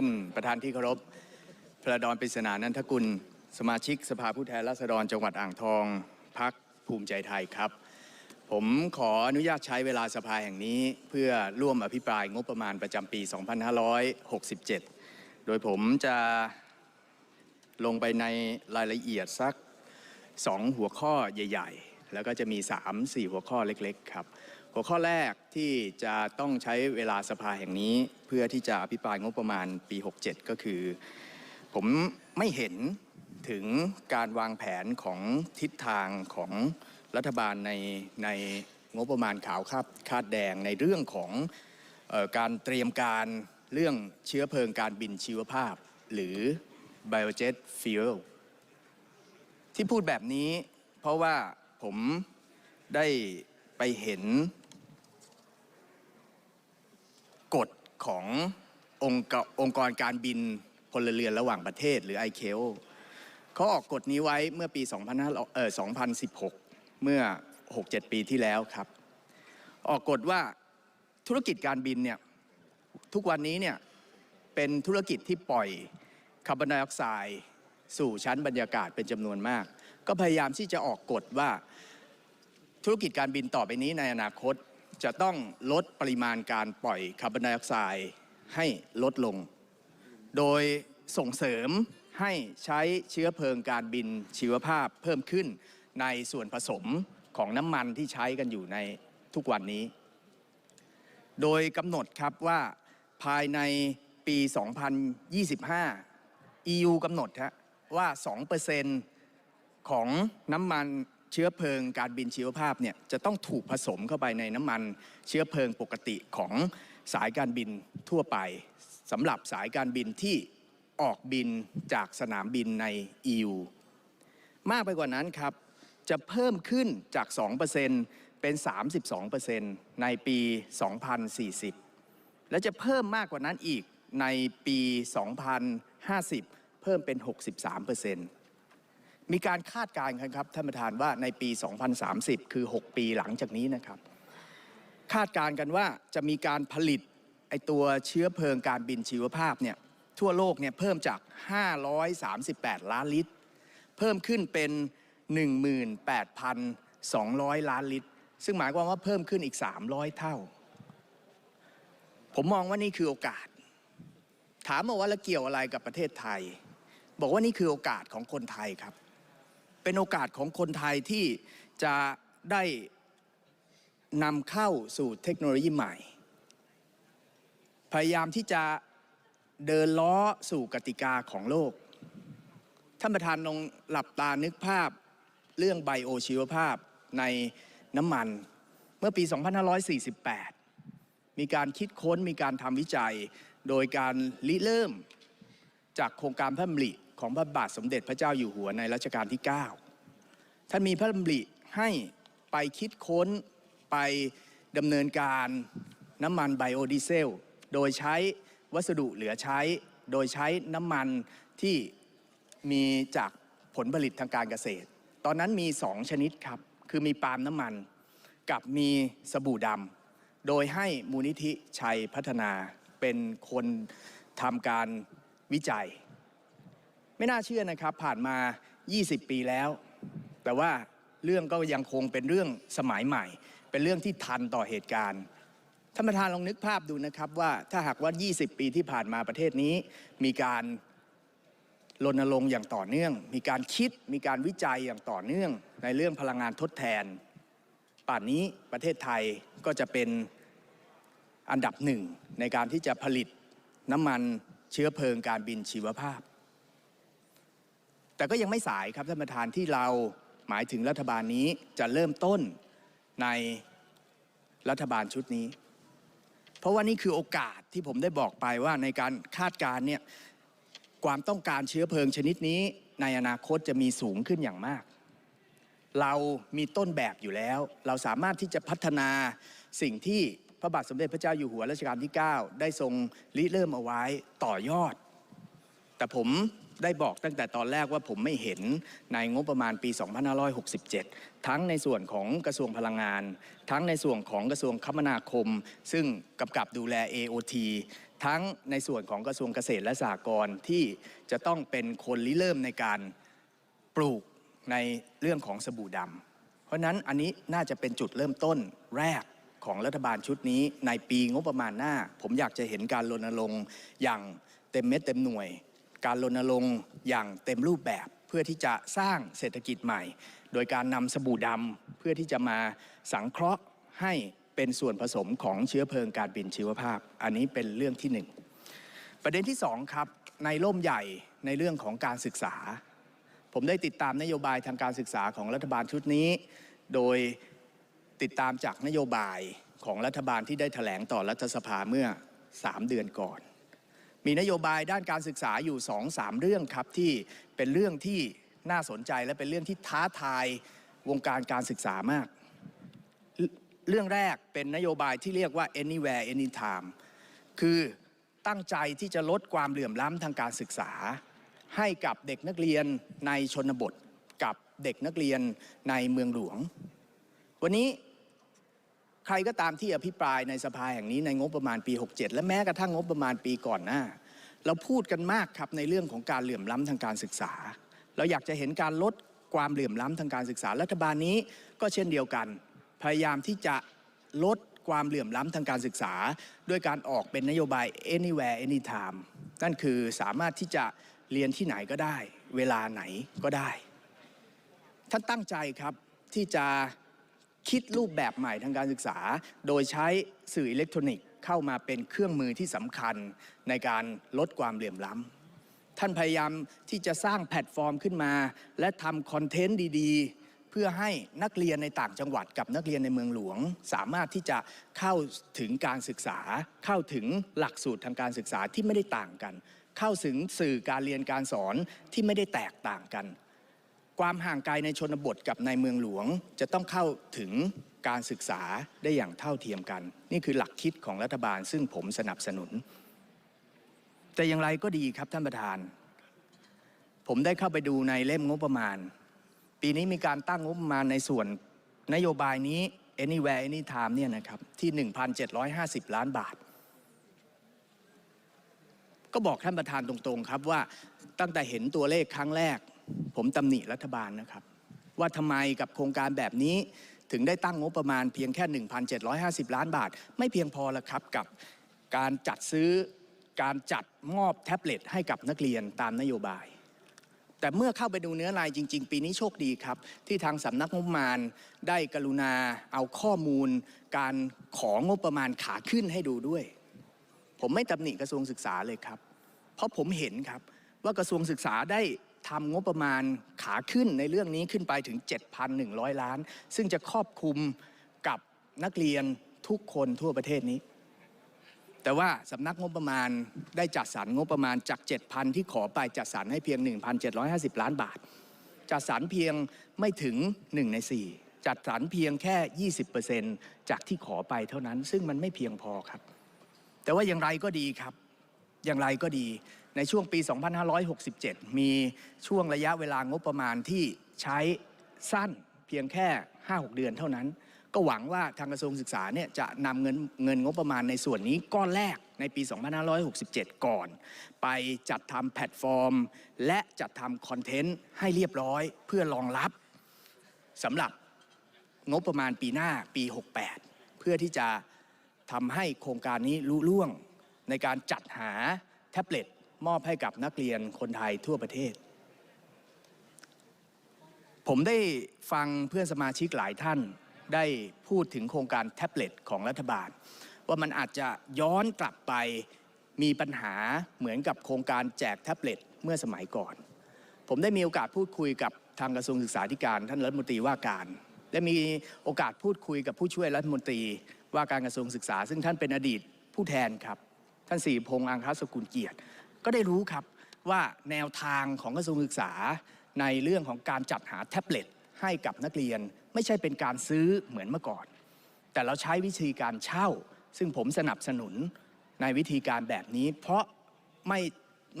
ท่านประธานที่เคารพพระดอนปริศนานันทกุล สมาชิกสภาผู้แทนราษฎรจังหวัดอ่างทองพักภูมิใจไทยครับ ผมขออนุญาตใช้เวลาสภาแห่งนี้ เพื่อร่วมอภิปรายงบประมาณประจำปี 2567 โดยผมจะลงไปในรายละเอียดสัก 2 หัวข้อใหญ่ ๆ แล้วก็จะมี 3-4 หัวข้อเล็ก ๆ ครับ หัวข้อแรกที่จะต้องใช้เวลาสภาแห่งนี้ เพื่อที่จะอภิปรายงบประมาณปี 67 ก็คือ ผมไม่เห็นถึงการวางแผนของทิศทางของรัฐบาลในในงบประมาณขาวคาดคาดแดงในเรื่องของออการเตรียมการเรื่องเชื้อเพลิงการบินชีวภาพ หรือ biojet fuel ที่พูดแบบนี้เพราะว่าผมได้ไปเห็นกฎ ขององค์กองกรการบินพลเรือนระหว่างประเทศหรือ ICAO เขาออกกฎนี้ไว้เมื่อปี2500เอ่อ2016 เมื่อ 6-7 ปีที่แล้วครับ ออกกฎว่าธุรกิจการบินเนี่ยทุกวันนี้เนี่ยเป็นธุรกิจที่ปล่อยคาร์บอนไดออกไซด์สู่ชั้นบรรยากาศเป็นจำนวนมาก ก็พยายามที่จะออกกฎว่าธุรกิจการบินต่อไปนี้ในอนาคต จะต้องลดปริมาณการปล่อยคาร์บอนไดออกไซด์ให้ลดลง โดยส่งเสริมให้ใช้เชื้อเพลิงการบินชีวภาพเพิ่มขึ้นในส่วนผสมของน้ำมันที่ใช้กันอยู่ในทุกวันนี้ โดยกำหนดครับว่าภายในปี 2025 EU กำหนดฮะว่า 2%ของน้ำมัน เชื้อเพลิงการบินชีวภาพเนี่ยจะต้องถูกผสมเข้าไปในน้ำมัน เชื้อเพลิงปกติของสายการบินทั่วไปสำหรับสายการบินที่ออกบินจากสนามบินใน EU มากไปกว่านั้นครับ จะเพิ่มขึ้นจาก 2%เป็น 32%ในปี 2040 และจะเพิ่มมากกว่านั้นอีกในปี 2050 เพิ่มเป็น 63% มีการคาดการณ์กันครับท่านประธานว่าในปี 2030 คือ 6 ปีหลังจากนี้นะครับ คาดการณ์กันว่าจะมีการผลิตไอตัวเชื้อเพลิงการบินชีวภาพเนี่ยทั่วโลกเนี่ยเพิ่มจาก 538 ล้านลิตร เพิ่มขึ้นเป็น 18,200 ล้านลิตร ซึ่งหมายความว่าเพิ่มขึ้นอีก 300 เท่า ผมมองว่านี่คือโอกาส ถามมาว่าแล้วเกี่ยวอะไรกับประเทศไทย บอกว่านี่คือโอกาสของคนไทยครับ เป็นโอกาสของคนไทยที่จะได้นำเข้าสู่เทคโนโลยีใหม่ พยายามที่จะเดินล้อสู่กติกาของโลก ท่านประธานลองหลับตานึกภาพเรื่องไบโอชีวภาพในน้ำมัน เมื่อปี 2548 มีการคิดค้นมีการทำวิจัย โดยการริเริ่มจากโครงการพระดำริ ของพระบาทสมเด็จพระเจ้าอยู่หัวในรัชกาลที่ 9 ท่านมีพระดำริให้ไปคิดค้นไปดำเนินการน้ำมันไบโอดีเซล โดยใช้วัสดุเหลือใช้ โดยใช้น้ำมันที่มีจากผลผลิตทางการเกษตร ตอนนั้นมี 2 ชนิดครับ คือมีปาล์มน้ำมัน กับมีสบู่ดำ โดยให้มูลนิธิชัยพัฒนาเป็นคนทำการวิจัย ไม่น่าเชื่อนะครับ ผ่านมา 20 ปีแล้ว แต่ว่าเรื่องก็ยังคงเป็นเรื่องสมัยใหม่ เป็นเรื่องที่ทันต่อเหตุการณ์ท่านประธานลองนึกภาพดูนะครับว่าถ้าหากว่า 20 ปีที่ผ่านมาประเทศนี้ มีการรณรงค์อย่างต่อเนื่อง มีการคิดมีการวิจัยอย่างต่อเนื่องในเรื่องพลังงานทดแทน ป่านนี้ประเทศไทยก็จะเป็นอันดับหนึ่งในการที่จะผลิตน้ำมันเชื้อเพลิงการบินชีวภาพ แต่ก็ยังไม่สายครับท่านประธานที่เราหมายถึงรัฐบาลนี้จะเริ่มต้นในรัฐบาลชุดนี้ เพราะว่านี่คือโอกาสที่ผมได้บอกไปว่าในการคาดการณ์เนี่ยความต้องการเชื้อเพลิงชนิดนี้ ในอนาคตจะมีสูงขึ้นอย่างมาก เรามีต้นแบบอยู่แล้ว เราสามารถที่จะพัฒนาสิ่งที่พระบาทสมเด็จพระเจ้าอยู่หัวรัชกาลที่ 9 ได้ทรงริเริ่มเอาไว้ต่อยอด แต่ผม ได้บอกตั้งแต่ตอนแรกว่าผมไม่เห็นในงบประมาณปี 2567 ทั้งในส่วนของกระทรวงพลังงาน ทั้งในส่วนของกระทรวงคมนาคม ซึ่งกำกับดูแล AOT ทั้งในส่วนของกระทรวงเกษตรและสหกรณ์ที่จะต้องเป็นคนริเริ่มในการปลูกในเรื่องของสบู่ดำเพราะฉะนั้นอันนี้น่าจะเป็นจุดเริ่มต้นแรกของรัฐบาลชุดนี้ในปีงบประมาณหน้า ผมอยากจะเห็นการรณรงค์อย่างเต็มเม็ดเต็มหน่วย การรณรงค์อย่างเต็มรูปแบบเพื่อที่จะสร้างเศรษฐกิจใหม่ โดยการนำสบู่ดำเพื่อที่จะมาสังเคราะห์ให้เป็นส่วนผสมของเชื้อเพลิงการบินชีวภาพ อันนี้เป็นเรื่องที่หนึ่งประเด็นที่สองครับในร่มใหญ่ในเรื่องของการศึกษา ผมได้ติดตามนโยบายทางการศึกษาของรัฐบาลชุดนี้ โดยติดตามจากนโยบายของรัฐบาลที่ได้แถลงต่อรัฐสภาเมื่อ 3 เดือนก่อน มีนโยบายด้านการศึกษาอยู่ 2-3 เรื่องครับ ที่เป็นเรื่องที่น่าสนใจและเป็นเรื่องที่ท้าทายวงการการศึกษามาก เรื่องแรกเป็นนโยบายที่เรียกว่า anywhere anytime คือตั้งใจที่จะลดความเหลื่อมล้ำทางการศึกษา ให้กับเด็กนักเรียนในชนบทกับเด็กนักเรียนในเมืองหลวง วันนี้ ใครก็ตามที่อภิปรายในสภาแห่งนี้ในงบประมาณปี 67 และแม้กระทั่งงบประมาณปีก่อนหน้า เราพูดกันมากครับในเรื่องของการเหลื่อมล้ำทางการศึกษา เราอยากจะเห็นการลดความเหลื่อมล้ำทางการศึกษา รัฐบาลนี้ก็เช่นเดียวกัน พยายามที่จะลดความเหลื่อมล้ำทางการศึกษา ด้วยการออกเป็นนโยบาย anywhere anytime นั่นคือสามารถที่จะเรียนที่ไหนก็ได้ เวลาไหนก็ได้ ท่านตั้งใจครับที่จะ คิดรูปแบบใหม่ทางการศึกษา โดยใช้สื่ออิเล็กทรอนิกส์เข้ามาเป็นเครื่องมือที่สำคัญในการลดความเหลื่อมล้ำท่านพยายามที่จะสร้างแพลตฟอร์มขึ้นมา และทำคอนเทนต์ดีๆ เพื่อให้นักเรียนในต่างจังหวัดกับนักเรียนในเมืองหลวง สามารถที่จะเข้าถึงการศึกษา เข้าถึงหลักสูตรทางการศึกษาที่ไม่ได้ต่างกัน เข้าถึงสื่อการเรียนการสอนที่ไม่ได้แตกต่างกัน ความห่างไกลในชนบทกับในเมืองหลวง จะต้องเข้าถึงการศึกษาได้อย่างเท่าเทียมกัน นี่คือหลักคิดของรัฐบาลซึ่งผมสนับสนุน แต่อย่างไรก็ดีครับท่านประธาน ผมได้เข้าไปดูในเล่มงบประมาณ ปีนี้มีการตั้งงบประมาณในส่วนนโยบายนี้ anywhere anytime เนี่ยนะครับที่ 1,750 ล้านบาท ก็บอกท่านประธานตรงๆครับว่าตั้งแต่เห็นตัวเลขครั้งแรก ผมตำหนิรัฐบาลนะครับ ว่าทำไมกับโครงการแบบนี้ถึงได้ตั้งงบประมาณเพียงแค่ 1,750 ล้านบาท ไม่เพียงพอละครับกับการจัดซื้อการจัดมอบแท็บเล็ตให้กับนักเรียนตามนโยบาย แต่เมื่อเข้าไปดูเนื้อในจริง ๆ ปีนี้โชคดีครับ ที่ทางสำนักงบประมาณได้กรุณาเอาข้อมูล การของงบประมาณขาขึ้นให้ดูด้วย ผมไม่ตำหนิกระทรวงศึกษาเลยครับ เพราะผมเห็นครับว่ากระทรวงศึกษาได้ ทำงบประมาณขาขึ้นในเรื่องนี้ขึ้นไปถึง 7,100 ล้าน ซึ่งจะครอบคลุมกับนักเรียนทุกคนทั่วประเทศนี้ แต่ว่าสำนักงบประมาณได้จัดสรรงบประมาณจาก 7,000 ที่ขอไปจัดสรรให้เพียง 1,750 ล้านบาท จัดสรรเพียงไม่ถึง 1 ใน 4 จัดสรรเพียงแค่ 20%จากที่ขอไปเท่านั้น ซึ่งมันไม่เพียงพอครับ แต่ว่าอย่างไรก็ดีครับ อย่างไรก็ดี ในช่วงปี 2567 มีช่วงระยะเวลางบประมาณที่ใช้สั้นเพียงแค่ 5-6 เดือนเท่านั้น ก็หวังว่าทางกระทรวงศึกษาเนี่ยจะนำเงินเงินงบประมาณในส่วนนี้ก้อนแรกในปี 2567 ก่อน ไปจัดทำแพลตฟอร์ม และจัดทำคอนเทนต์ให้เรียบร้อยเพื่อรองรับสำหรับงบประมาณปีหน้าปี 68 เพื่อที่จะทำให้โครงการนี้ลุล่วงในการจัดหาแท็บเล็ต มอบให้กับนักเรียนคนไทยทั่วประเทศ ผมได้ฟังเพื่อนสมาชิกหลายท่านได้พูดถึงโครงการแท็บเล็ตของรัฐบาล ว่ามันอาจจะย้อนกลับไปมีปัญหาเหมือนกับโครงการแจกแท็บเล็ตเมื่อสมัยก่อน ผมได้มีโอกาสพูดคุยกับทางกระทรวงศึกษาธิการท่านรัฐมนตรีว่าการ และมีโอกาสพูดคุยกับผู้ช่วยรัฐมนตรีว่าการกระทรวงศึกษา ซึ่งท่านเป็นอดีตผู้แทนครับ ท่านสีพงษ์อังคสกุลเกียรติ ก็ได้รู้ครับว่าแนวทางของกระทรวงศึกษา ในเรื่องของการจัดหาแท็บเล็ตให้กับนักเรียน ไม่ใช่เป็นการซื้อเหมือนเมื่อก่อน แต่เราใช้วิธีการเช่า ซึ่งผมสนับสนุนในวิธีการแบบนี้ เพราะไม่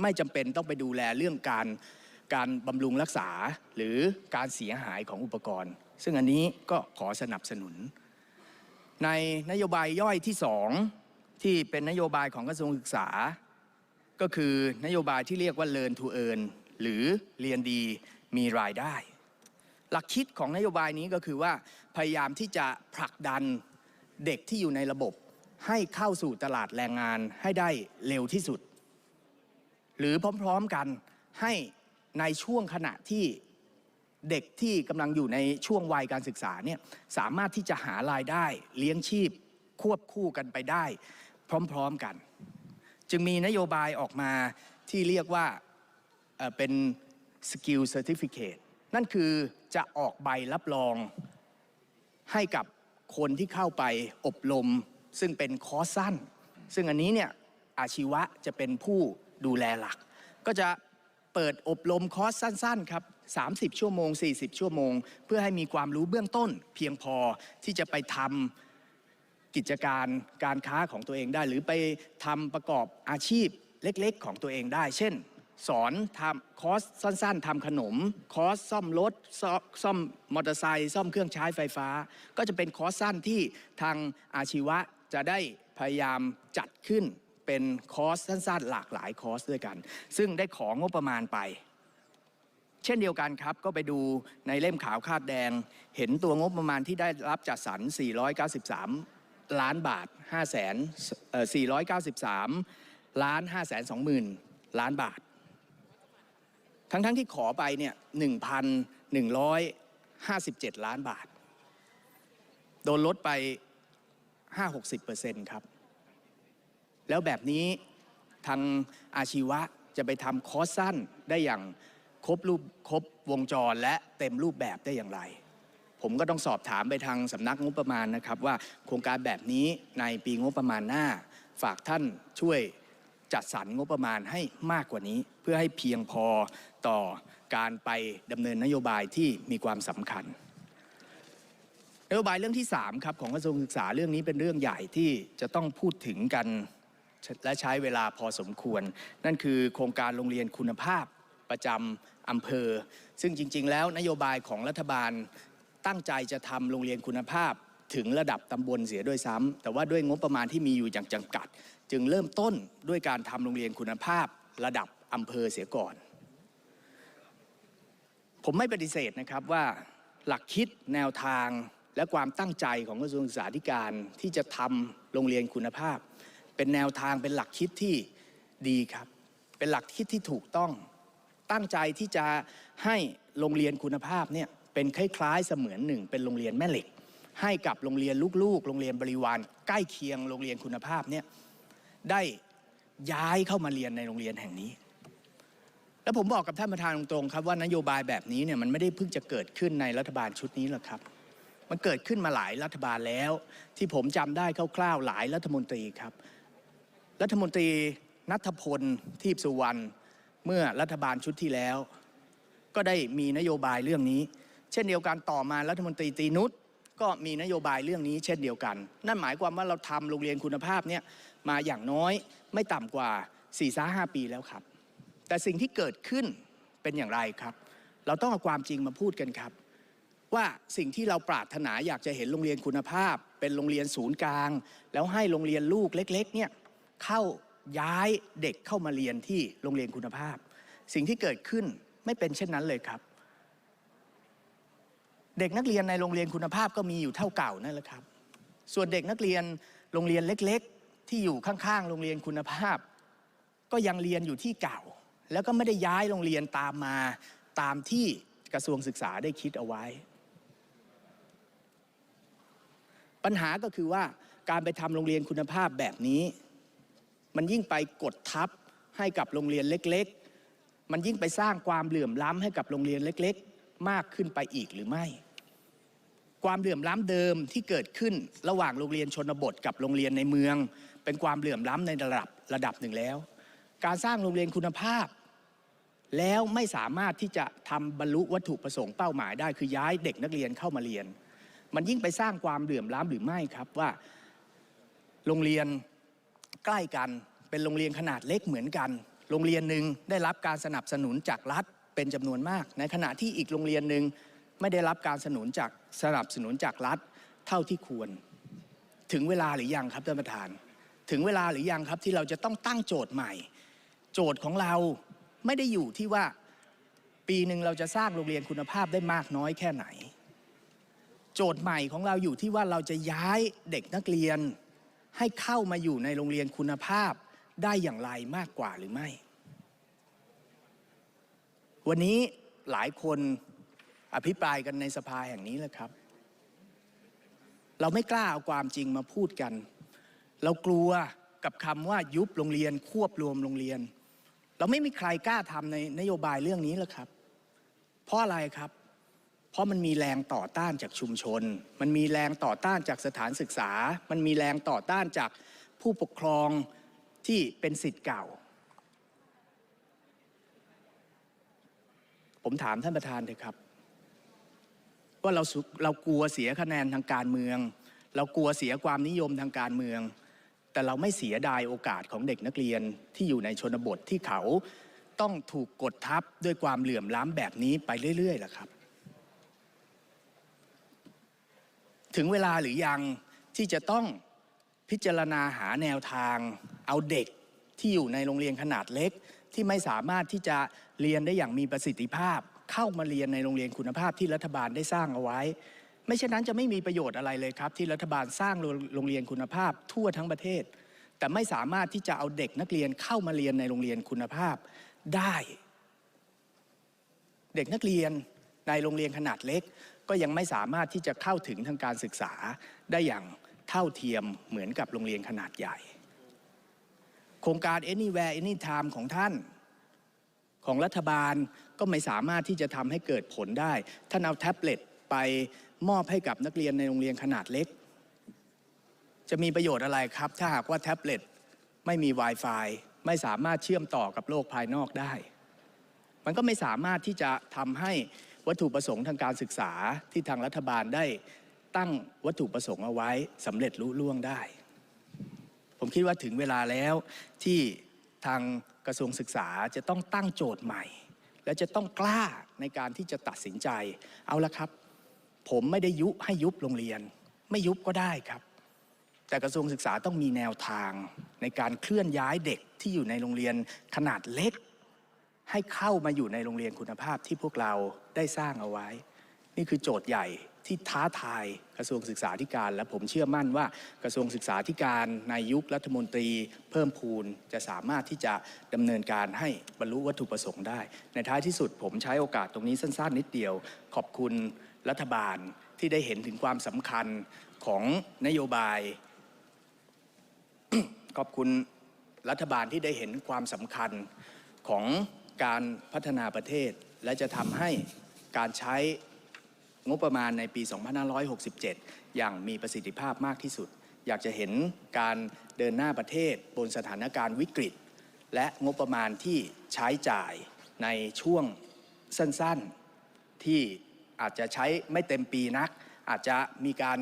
ไม่จำเป็นต้องไปดูแลเรื่องการการบำรุงรักษาหรือการเสียหายของอุปกรณ์ ซึ่งอันนี้ก็ขอสนับสนุน ในนโยบายย่อยที่สองที่เป็นนโยบายของกระทรวงศึกษา ก็คือนโยบายที่เรียกว่า Learn to Earn หรือเรียนดีมีรายได้ หลักคิดของนโยบายนี้ก็คือว่าพยายามที่จะผลักดันเด็กที่อยู่ในระบบ ให้เข้าสู่ตลาดแรงงานให้ได้เร็วที่สุด หรือพร้อมๆกันให้ในช่วงขณะที่เด็กที่กำลังอยู่ในช่วงวัยการศึกษาเนี่ยสามารถที่จะหารายได้เลี้ยงชีพควบคู่กันไปได้ พร้อม ๆกัน จึงมีนโยบายออกมาที่เรียกว่าเป็น Skill Certificate นั่นคือจะออกใบรับรองให้กับคนที่เข้าไปอบรม ซึ่งเป็นคอร์สสั้น ซึ่งอันนี้เนี่ยอาชีวะจะเป็นผู้ดูแลหลัก ก็จะเปิดอบรมคอร์สสั้น ๆ ครับ 30 ชั่วโมง 40 ชั่วโมง เพื่อให้มีความรู้เบื้องต้น เพียงพอที่จะไปทำ กิจการการค้าของตัวเองได้ หรือไปทำประกอบอาชีพเล็กๆ ของตัวเองได้ เช่น สอนทำคอร์สสั้น ๆทำขนม คอร์สซ่อมรถซ่อมซ่อมมอเตอร์ไซค์ซ่อมเครื่องใช้ไฟฟ้า ก็จะเป็นคอร์สสั้นที่ทางอาชีวะจะได้พยายามจัดขึ้นเป็นคอร์สสั้นๆ หลากหลายคอร์สด้วยกัน ซึ่งได้ของงบประมาณไปเช่นเดียวกันครับ ก็ไปดูในเล่มขาวคาดแดง เห็นตัวงบประมาณที่ได้รับจัดสรร 493 ล้านบาท5แสนเอ่อ493ล้าน5แสน2หมื่นล้านบาท ทั้งๆทที่ขอไปเนี่ย1,157ล้านบาท โดนลดไป5-60%ครับ แล้วแบบนี้ทางอาชีวะจะไปทำคอร์สสั้นได้อย่างครบรูปครบวงจรและเต็มรูปแบบได้อย่างไร ผมก็ต้องสอบถามไปทางสำนักงบประมาณนะครับ ว่าโครงการแบบนี้ในปีงบประมาณหน้า ฝากท่านช่วยจัดสรรงบประมาณให้มากกว่านี้ เพื่อให้เพียงพอต่อการไปดำเนินนโยบายที่มีความสำคัญนโยบายเรื่องที่3ครับของกระทรวงศึกษาเรื่องนี้เป็นเรื่องใหญ่ที่จะต้องพูดถึงกันและใช้เวลาพอสมควร นั่นคือโครงการโรงเรียนคุณภาพประจำอำเภอ ซึ่งจริง ๆ แล้วนโยบายของรัฐบาล ตั้งใจจะทำโรงเรียนคุณภาพถึงระดับตำบลเสียด้วยซ้ำแต่ว่าด้วยงบประมาณที่มีอยู่อย่างจำกัด จึงเริ่มต้นด้วยการทำโรงเรียนคุณภาพ ระดับอำเภอเสียก่อน ผมไม่ปฏิเสธนะครับว่าหลักคิดแนวทางและความตั้งใจของกระทรวงศึกษาธิการที่จะทำโรงเรียนคุณภาพ เป็นแนวทางเป็นหลักคิดที่ดีครับ เป็นหลักคิดที่ถูกต้องตั้งใจที่จะให้โรงเรียนคุณภาพเนี่ย เป็นคล้ายๆเสมือนหนึ่งเป็นโรงเรียนแม่เหล็ก ให้กับโรงเรียนลูกๆ โรงเรียนบริวารใกล้เคียงโรงเรียนคุณภาพเนี่ยได้ย้ายเข้ามาเรียนในโรงเรียนแห่งนี้ แล้วผมบอกกับท่านประธานตรงๆครับว่านโยบายแบบนี้เนี่ยมันไม่ได้เพิ่งจะเกิดขึ้นในรัฐบาลชุดนี้หรอกครับ มันเกิดขึ้นมาหลายรัฐบาลแล้ว ที่ผมจำได้คร่าวๆหลายรัฐมนตรีครับ รัฐมนตรีนัทพลทีพสุวรรณเมื่อรัฐบาลชุดที่แล้ว ก็ได้มีนโยบายเรื่องนี้ เช่นเดียวกันต่อมารัฐมนตรีตีนุชก็มีนโยบายเรื่องนี้เช่นเดียวกัน นั่นหมายความว่าเราทำโรงเรียนคุณภาพเนี่ยมาอย่างน้อยไม่ต่ำกว่า4ี่ห้าปีแล้วครับ แต่สิ่งที่เกิดขึ้นเป็นอย่างไรครับ เราต้องเอาความจริงมาพูดกันครับ ว่าสิ่งที่เราปรารถนาอยากจะเห็นโรงเรียนคุณภาพ เป็นโรงเรียนศูนย์กลาง แล้วให้โรงเรียนลูกเล็กๆเนี่ยเข้าย้ายเด็กเข้ามาเรียนที่โรงเรียนคุณภาพ สิ่งที่เกิดขึ้นไม่เป็นเช่นนั้นเลยครับ เด็กนักเรียนในโรงเรียนคุณภาพก็มีอยู่เท่าเก่านั่นแหละครับ ส่วนเด็กนักเรียนโรงเรียนเล็กๆ ที่อยู่ข้างๆ โรงเรียนคุณภาพ ก็ยังเรียนอยู่ที่เก่า แล้วก็ไม่ได้ย้ายโรงเรียนตามมาตามที่กระทรวงศึกษาได้คิดเอาไว้ ปัญหาก็คือว่าการไปทำโรงเรียนคุณภาพแบบนี้ มันยิ่งไปกดทับให้กับโรงเรียนเล็กๆ มันยิ่งไปสร้างความเหลื่อมล้ำให้กับโรงเรียนเล็ก ๆ มากขึ้นไปอีกหรือไม่ ความเหลื่อมล้ำเดิมที่เกิดขึ้นระหว่างโรงเรียนชนบทกับโรงเรียนในเมือง เป็นความเหลื่อมล้ำในระดับระดับหนึ่งแล้ว การสร้างโรงเรียนคุณภาพ แล้วไม่สามารถที่จะทำบรรลุวัตถุประสงค์เป้าหมายได้คือย้ายเด็กนักเรียนเข้ามาเรียน มันยิ่งไปสร้างความเหลื่อมล้ำหรือไม่ครับว่า โรงเรียนใกล้กันเป็นโรงเรียนขนาดเล็กเหมือนกัน โรงเรียนหนึ่งได้รับการสนับสนุนจากรัฐเป็นจำนวนมาก ในขณะที่อีกโรงเรียนหนึ่งไม่ได้รับการสนับสนุนจาก สนับสนุนจากรัฐเท่าที่ควร ถึงเวลาหรือยังครับท่านประธาน ถึงเวลาหรือยังครับที่เราจะต้องตั้งโจทย์ใหม่ โจทย์ของเราไม่ได้อยู่ที่ว่าปีหนึ่งเราจะสร้างโรงเรียนคุณภาพได้มากน้อยแค่ไหน โจทย์ใหม่ของเราอยู่ที่ว่าเราจะย้ายเด็กนักเรียน ให้เข้ามาอยู่ในโรงเรียนคุณภาพได้อย่างไรมากกว่าหรือไม่ วันนี้หลายคน อภิปรายกันในสภาแห่งนี้แหละครับ เราไม่กล้าเอาความจริงมาพูดกัน เรากลัวกับคำว่ายุบโรงเรียน ควบรวมโรงเรียน เราไม่มีใครกล้าทำในนโยบายเรื่องนี้แล้วครับ เพราะอะไรครับ เพราะมันมีแรงต่อต้านจากชุมชน มันมีแรงต่อต้านจากสถานศึกษา มันมีแรงต่อต้านจากผู้ปกครองที่เป็นสิทธิ์เก่า ผมถามท่านประธานเถอะครับ ว่าเราเรากลัวเสียคะแนนทางการเมือง เรากลัวเสียความนิยมทางการเมือง แต่เราไม่เสียดายโอกาสของเด็กนักเรียนที่อยู่ในชนบทที่เขาต้องถูกกดทับด้วยความเหลื่อมล้ำแบบนี้ไปเรื่อยๆล่ะครับ ถึงเวลาหรือยังที่จะต้องพิจารณาหาแนวทาง เอาเด็กที่อยู่ในโรงเรียนขนาดเล็กที่ไม่สามารถที่จะเรียนได้อย่างมีประสิทธิภาพ เข้ามาเรียนในโรงเรียนคุณภาพที่รัฐบาลได้สร้างเอาไว้ ไม่เช่นนั้นจะไม่มีประโยชน์อะไรเลยครับ ที่รัฐบาลสร้างโรงเรียนคุณภาพทั่วทั้งประเทศ แต่ไม่สามารถที่จะเอาเด็กนักเรียนเข้ามาเรียนในโรงเรียนคุณภาพได้ เด็กนักเรียนในโรงเรียนขนาดเล็ก ก็ยังไม่สามารถที่จะเข้าถึงทางการศึกษาได้อย่างเท่าเทียมเหมือนกับโรงเรียนขนาดใหญ่ โครงการ Anywhere Anytime ของท่าน ของรัฐบาล ก็ไม่สามารถที่จะทำให้เกิดผลได้ท่านเอาแท็บเล็ตไปมอบให้กับนักเรียนในโรงเรียนขนาดเล็ก จะมีประโยชน์อะไรครับ ถ้าหากว่าแท็บเล็ตไม่มี Wi-Fi ไม่สามารถเชื่อมต่อกับโลกภายนอกได้ มันก็ไม่สามารถที่จะทำให้วัตถุประสงค์ทางการศึกษาที่ทางรัฐบาลได้ตั้งวัตถุประสงค์เอาไว้สำเร็จลุล่วงได้ ผมคิดว่าถึงเวลาแล้วที่ทางกระทรวงศึกษาจะต้องตั้งโจทย์ใหม่ และจะต้องกล้าในการที่จะตัดสินใจ เอาละครับ ผมไม่ได้ยุให้ยุบโรงเรียน ไม่ยุบก็ได้ครับ แต่กระทรวงศึกษาต้องมีแนวทางในการเคลื่อนย้ายเด็กที่อยู่ในโรงเรียนขนาดเล็ก ให้เข้ามาอยู่ในโรงเรียนคุณภาพที่พวกเราได้สร้างเอาไว้ นี่คือโจทย์ใหญ่ที่ท้าทายกระทรวงศึกษาธิการ และผมเชื่อมั่นว่ากระทรวงศึกษาธิการในยุครัฐมนตรี เพิ่มพูนจะสามารถที่จะดำเนินการให้บรรลุวัตถุประสงค์ได้ ในท้ายที่สุดผมใช้โอกาสตรงนี้สั้นๆ นิดเดียว ขอบคุณรัฐบาลที่ได้เห็นถึงความสำคัญของนโยบาย ขอบคุณรัฐบาลที่ได้เห็นความสำคัญของการพัฒนาประเทศ และจะทำให้การใช้ งบประมาณในปี 2567 อย่างมีประสิทธิภาพมากที่สุด อยากจะเห็นการเดินหน้าประเทศบนสถานการณ์วิกฤต และงบประมาณที่ใช้จ่ายในช่วงสั้นๆ ที่อาจจะใช้ไม่เต็มปีนัก อาจจะมีการ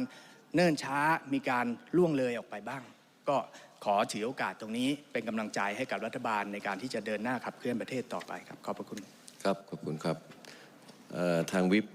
เนิ่นช้ามีการล่วงเลยออกไปบ้าง ก็ขอถือโอกาสตรงนี้เป็นกำลังใจให้กับรัฐบาลในการที่จะเดินหน้าขับเคลื่อนประเทศต่อไปครับ ขอบพระคุณ ครับ ขอบคุณครับเอ่อทางวิป